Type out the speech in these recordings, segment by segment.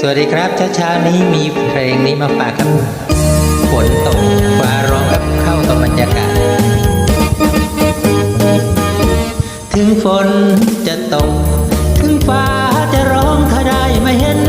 สวัสดีครับเช้าๆนี้มีเพลงนี้มาฝากครับฝนตกฟ้าร้องกับเข้ากับบรรยากาศ ถึงฝนจะตก ถึงฟ้าจะร้องถ้าได้ไม่เห็น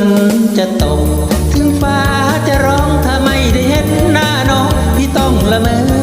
นจะตก ถึงฟ้าจะร้องถ้าไม่ได้เห็นหน้าน้องพี่ต้องละเมอ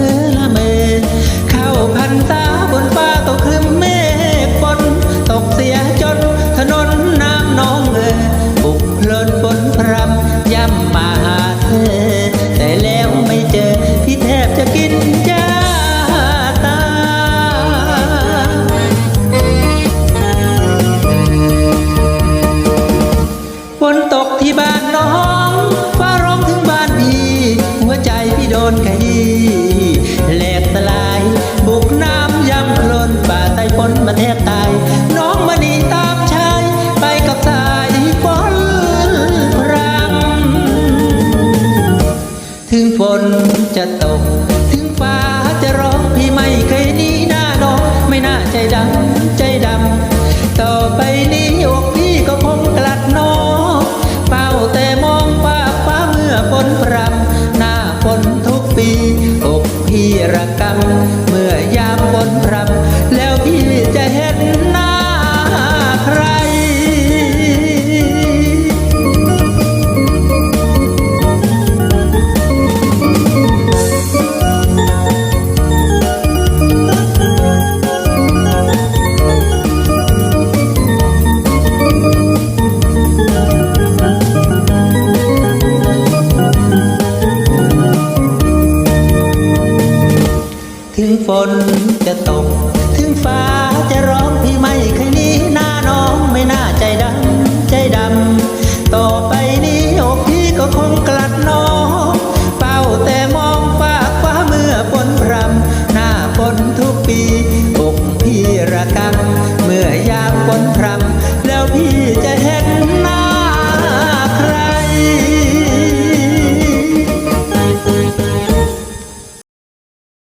ถึงฝนจะตก งฝนจะตก ถึงฟ้าจะร้องพี่ไม่